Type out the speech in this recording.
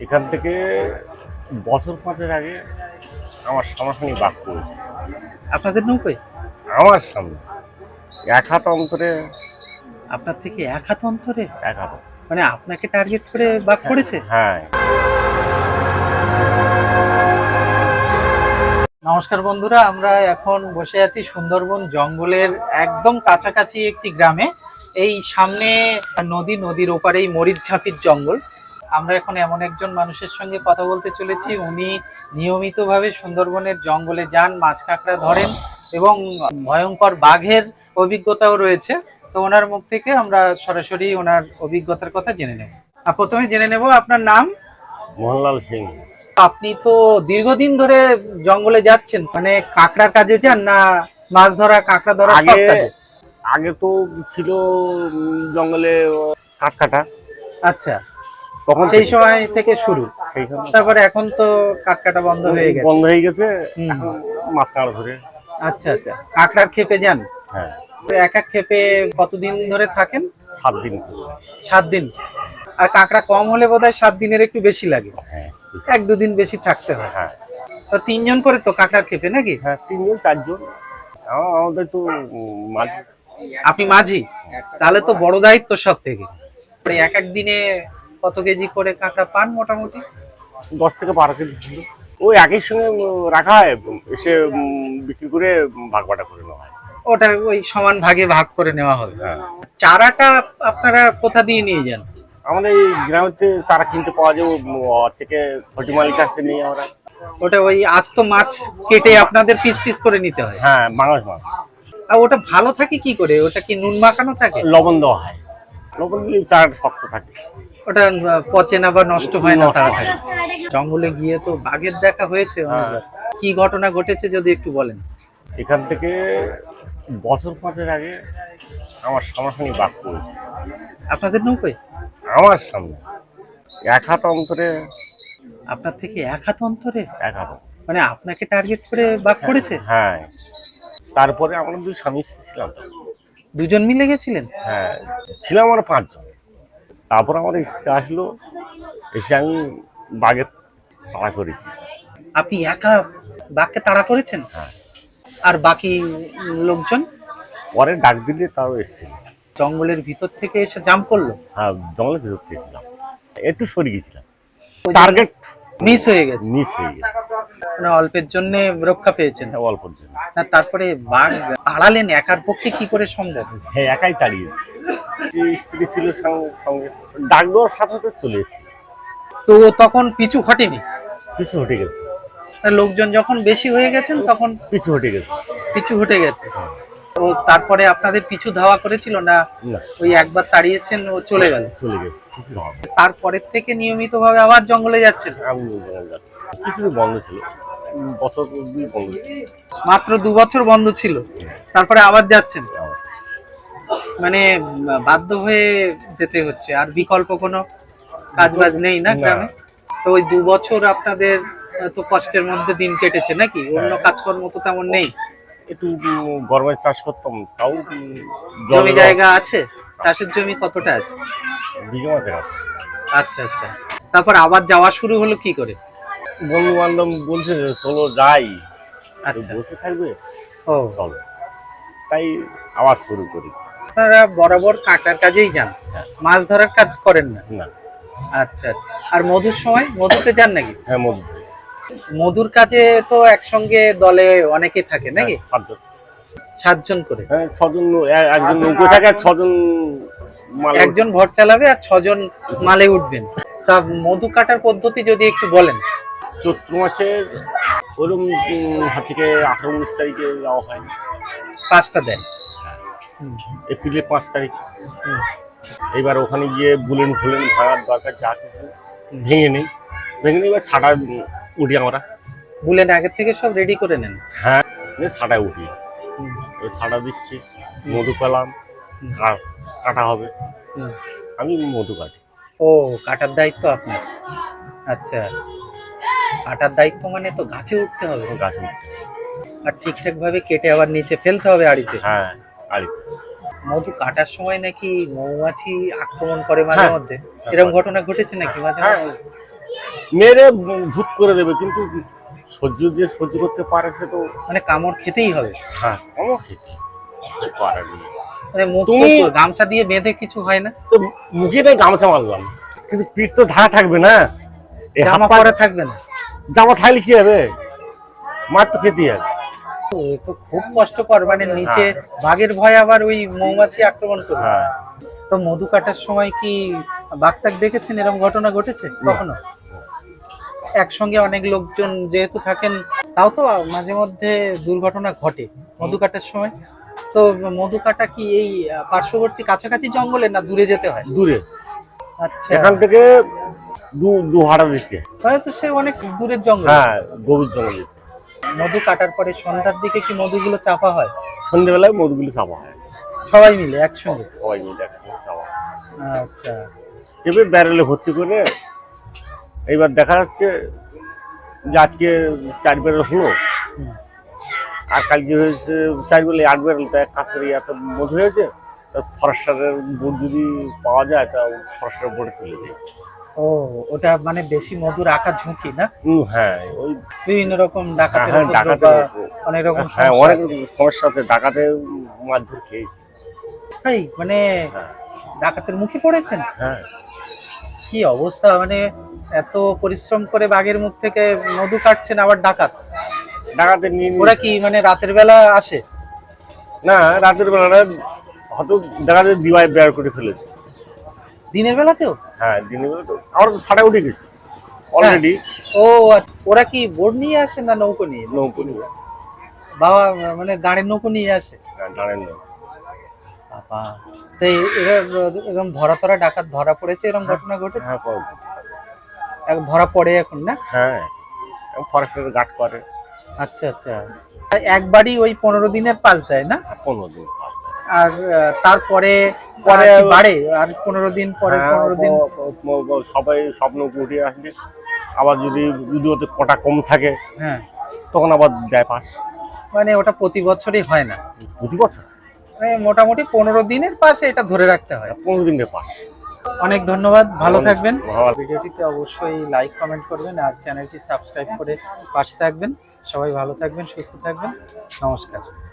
এখান থেকে বছর পাঁচের আগে আমার সামনাসামনি বাঘ পড়েছে। আপনাদের নৌকোয়? আমার সামনে। এক হাত অন্তরে। আপনার থেকে এক হাত অন্তরে? এক হাত। মানে আপনাকে টার্গেট করে বাঘ পড়েছে? হ্যাঁ। নমস্কার বন্ধুরা আমরা এখন বসে আছি সুন্দরবন জঙ্গলের একদম কাছাকাছি একটি গ্রামে। এই সামনে নদী নদীর ওপারেই মরিচঝাপির জঙ্গল। আমরা এখন এমন একজন মানুষের সঙ্গে কথা বলতে চলেছি। উনি নিয়মিতভাবে সুন্দরবনের জঙ্গলে যান মাছ কাঁকড়া ধরেন এবং ভয়ঙ্কর বাঘের অভিজ্ঞতাও রয়েছে। তো ওনার মুখ থেকে আমরা সরাসরি ওনার অভিজ্ঞতার কথা জেনে নেব। আর প্রথমে জেনে নেব আপনার নাম? মোহনলাল সিং। আপনি তো দীর্ঘদিন ধরে জঙ্গলে যাচ্ছেন। মানে কাঁকড়ার কাজে যান না মাছ ধরা কাঁকড়া ধরা সব আগে কাজে? আগে তো ছিল জঙ্গলে কাঠ কাটা আচ্ছা। তখন সেই সময় থেকে শুরু। তারপরে এখন তো কাটা বন্ধ হয়ে গেছে। বন্ধ হয়ে গেছে মাছ কাঁড়া ধরে। আচ্ছা আচ্ছা। কাঁকড়ার খেপে যান? হ্যাঁ। এক এক খেপে কতদিন ধরে থাকেন? সাত দিন। সাত দিন। আর কাঁকড়া কম হলে বোধহয় সাত দিনের একটু বেশি লাগে। হ্যাঁ। এক দুদিন বেশি থাকতে হয়। হ্যাঁ। তো তিনজন করে তো কাঁকড়ার খেপে নাকি? হ্যাঁ তিনজন চারজন। আমাদের তো আপনি মাঝি? তাহলে তো বড় দায়িত্ব সব থেকে। এক এক দিনে কত কেজি করে কাঁকড়া পান মোটামুটি? দশ থেকে বারো কেজি ছিল। ওই একই সঙ্গে রাখা হয় এসে বিক্রি করে ভাগ বাটা করে নেওয়া হয়। ওটা ওই সমান ভাগে ভাগ করে নেওয়া হবে। হ্যাঁ। চারাটা আপনারা কোথা দিয়ে নিয়ে যান? আমাদের এই গ্রামেতে চারা কিনতে পাওয়া যায় থেকে ফটি মালিক কাছ থেকে নিয়ে আমরা। ওটা ওই আস্ত মাছ কেটে আপনাদের পিস পিস করে নিতে হয়? হ্যাঁ বাংলাদেশ মাছ। আর ওটা ভালো থাকে কি করে? ওটা কি নুন মাখানো থাকে? লবণ দেওয়া হয়। লবণ দিলে চারাটা শক্ত থাকে। ওটা পচে না বা নষ্ট হয় না তাড়াতাড়ি? জঙ্গলে গিয়ে তো বাঘের দেখা হয়েছে অনেকবার। কি ঘটনা ঘটেছে যদি একটু বলেন? এখান থেকে বছর পাঁচের আগে আমার সামনাসামনি বাঘ পড়েছে। আপনাদের নৌকোয়? আমার সামনে। এক হাত অন্তরে। আপনার থেকে এক হাত অন্তরে? এক হাত। মানে আপনাকে টার্গেট করে বাঘ পড়েছে? হ্যাঁ। তারপরে আমরা দুই স্বামী স্ত্রী ছিলাম দুজন মিলে গেছিলেন? হ্যাঁ ছিলাম আমরা পাঁচজন। তারপর আমার স্ত্রী আসলো এসে আমি বাঘের তাড়া করেছি। আপনি একা বাঘকে তাড়া করেছেন? হ্যাঁ। আর বাকি লোকজন? পরে ডাক দিলে তাও এসেছিল। জঙ্গলের ভিতর থেকে এসে জাম্প করল? হ্যাঁ জঙ্গলের ভিতর থেকে ছিলাম একটু সরে গেছিলাম। টার্গেট মিস হয়ে গেছে। মিস হয়ে গেছে। মানে অল্পের জন্য রক্ষা পেয়েছেন। হ্যাঁ, অল্পর জন্য। না তারপরে বাঘ তাড়ালেন একার পক্ষে কি করে সম্ভব? হ্যাঁ একাই তাড়িয়েছি। যে স্ত্রী ছিল সঙ্গে ডাক দেওয়ার সাথে সাথে চলে এসেছি। তো তখন পিছু হটেনি? পিছু হটে গেছে। লোকজন যখন বেশি হয়ে গেছেন তখন পিছু হটে গেছে। পিছু হটে গেছে। ও তারপরে আপনাদের পিছু ধাওয়া করেছিল না ওই একবার তাড়িয়েছেন ও চলে গেল? চলে গেছে তারপরের থেকে নিয়মিত ভাবে আবার জঙ্গলে যাচ্ছেন? কিছুদিন বন্ধ ছিল। বছর বন্ধ ছিল। মাত্র দু বছর বন্ধ ছিল। তারপরে আবার যাচ্ছেন। মানে বাধ্য হয়ে যেতে হচ্ছে। আর বিকল্প কোনো কাজ বাজ নেই না। গ্রামে? তো ওই দু বছর আপনাদের তো কষ্টের মধ্যে দিন কেটেছে নাকি? অন্য হ্যাঁ। কাজকর্ম তো তেমন নেই? একটু গরমে চাষ করতাম তাও জমি জায়গা আছে? চাষের জমি কতটা আছে? বিঘা মাছের আছে। আচ্ছা আচ্ছা। তারপর আবার যাওয়া শুরু হলো কি করে? বন্ধু বান্ধব বলছে চলো যাই। আচ্ছা। বসে থাকবে? ও। চলো। তাই আবার শুরু করেছি। আপনারা বরাবর কাটার কাজেই যান। হ্যাঁ। মাছ ধরার কাজ করেন না? আচ্ছা আচ্ছা। আর মধুর সময়? মধুতে যান নাকি? হ্যাঁ মধু মধুর কাজে তো একসঙ্গে দলে অনেকে থাকে নাকি? হ্যাঁ, সাতজন করে? হ্যাঁ ছজন একজন নৌকো থাকে আর ছজন একজন ভর চালাবে আর ছজন মালে উঠবেন। তা মধু কাটার পদ্ধতি যদি একটু বলেন। চৈত্র মাসের ওরকম গিয়ে আঠারো উনিশ তারিখে যাওয়া হয়। পাঁচটা দেন হুম, এপ্রিলের পাঁচ তারিখ। এবার ওখানে গিয়ে বুলেন ফুলেন ভাঙার দরকার যা কিছু ভেঙে নেই। ভেঙে নেই এবার ছাটা উঠি আমরা। বুলেন আগের থেকে সব রেডি করে নেন? হ্যাঁ ছাটায় উঠি। ছাটা দিচ্ছি মধু পেলাম কাটা হবে। আমি মধু কাটি। ও কাটার দায়িত্ব আপনার? আচ্ছা। কাটার দায়িত্ব মানে তো গাছে উঠতে হবে। গাছে উঠতে আর ঠিকঠাক ভাবে কেটে আবার নিচে ফেলতে হবে আড়িতে? হ্যাঁ। আরে। মধু কাটার সময় নাকি মৌমাছি আক্রমণ করে মাঝে হ্যাঁ। মধ্যে? এরকম ঘটনা ঘটেছে নাকি মাঝে হ্যাঁ। মেরে ভূত করে দেবে কিন্তু সহ্য যে সহ্য করতে পারে সে তো মানে কামড় খেতেই হবে। হ্যাঁ আমার খেতে কিছু করার নেই। মানে তুমি- গামছা দিয়ে বেঁধে কিছু হয় না? তো মুখে তাই গামছা মারলাম কিন্তু পিঠ তো ধারা থাকবে না। জামা পরে থাকবে না। জামা থাকলে কি হবে? মার তো খেতেই হবে। তো খুব কষ্টকর মানে নিচে বাঘের ভয় আবার ওই মৌমাছি আক্রমণ করবে হ্যাঁ। তো মধু কাটার সময় কি বাঘটাক দেখেছেন? এরকম ঘটনা ঘটেছে কখনো? একসঙ্গে অনেক লোকজন যেহেতু থাকেন তাও তো মাঝে মধ্যে দুর্ঘটনা ঘটে মধু কাটার সময়। তো মধু কাটা কি এই পার্শ্ববর্তী কাছাকাছি জঙ্গলে না দূরে যেতে হয়? দূরে। আচ্ছা। এখান থেকে দু দু হাড়া দিতে তাহলে তো সে অনেক দূরের জঙ্গল। হ্যাঁ গভীর জঙ্গল। মধু কাটার পরে সন্ধ্যার দিকে কি মধুগুলো চাপা হয়? সন্ধ্যেবেলায় মধুগুলো চাপা হয়। সবাই মিলে একসঙ্গে? সবাই মিলে একসঙ্গে চাপা আচ্ছা। চেপে ব্যারেলে ভর্তি করে এইবার দেখা যাচ্ছে যে আজকে চার ব্যারেল হলো। আর কালকে হয়েছে চার বেলে আট ব্যারেল তা এক কাজ করে এত মধু হয়েছে তা ফরেস্টারের বোর্ড যদি পাওয়া যায় তা ফরেস্টার বোর্ডে তুলে দিই। ও ওটা মানে বেশি মধু রাখা ঝুঁকি না? হ্যাঁ ওই বিভিন্ন রকম ডাকাতের হ্যাঁ, ডাকাতের অনেক রকম হ্যাঁ অনেক সমস্যা আছে ডাকাতে মারধর খেয়েছি। তাই মানে হ্যাঁ। ডাকাতের মুখে পড়েছেন? হ্যাঁ। কি অবস্থা মানে এত পরিশ্রম করে বাঘের মুখ থেকে মধু কাটছেন আবার ডাকাত? ডাকাতে নিয়ে ওরা কি মানে রাতের বেলা আসে? না রাতের বেলাটা হয়তো যায় দিওয়ায় বের করে ফেলেছে। দিনের বেলাতেও? হ্যাঁ দিনের বেলাতেও। আমার সাড়ে উঠে গেছে। অলরেডি ও আচ্ছা। ওরা কি বোর্ড নিয়ে আসে না নৌকো নিয়ে? নৌকো নিয়ে। বাবা মানে দাঁড়ের নৌকো নিয়ে আসে? দাঁড়ের নৌকো। না বাবা। তো এরা এরকম ধরা ধরা ডাকাত ধরা পড়েছে এরকম ঘটনা ঘটেছে? হ্যাঁ ধরা পড়ে এখন না? হ্যাঁ। ফরেস্টের গার্ড করে। আচ্ছা আচ্ছা। একবারই ওই পনেরো দিনের পাস দেয় না? পনেরো দিন। আর তারপরে পরে বাড়ে? আর পনেরো দিন পরে হ্যাঁ, পনেরো দিন? সবাই স্বপ্ন উঠে আসবে। আবার যদি যদি ওতে কটা কম থাকে হ্যাঁ। তখন আবার দেয় পাস। মানে ওটা প্রতি বছরই হয় না। প্রতি বছর? মানে মোটামুটি পনেরো দিনের পাশে এটা ধরে রাখতে হয়। পনেরো দিনের পাস অনেক ধন্যবাদ ভালো থাকবেন। ভিডিওটিতে অবশ্যই লাইক কমেন্ট করবেন আর চ্যানেলটি সাবস্ক্রাইব করে পাশে থাকবেন। সবাই ভালো থাকবেন সুস্থ থাকবেন। নমস্কার।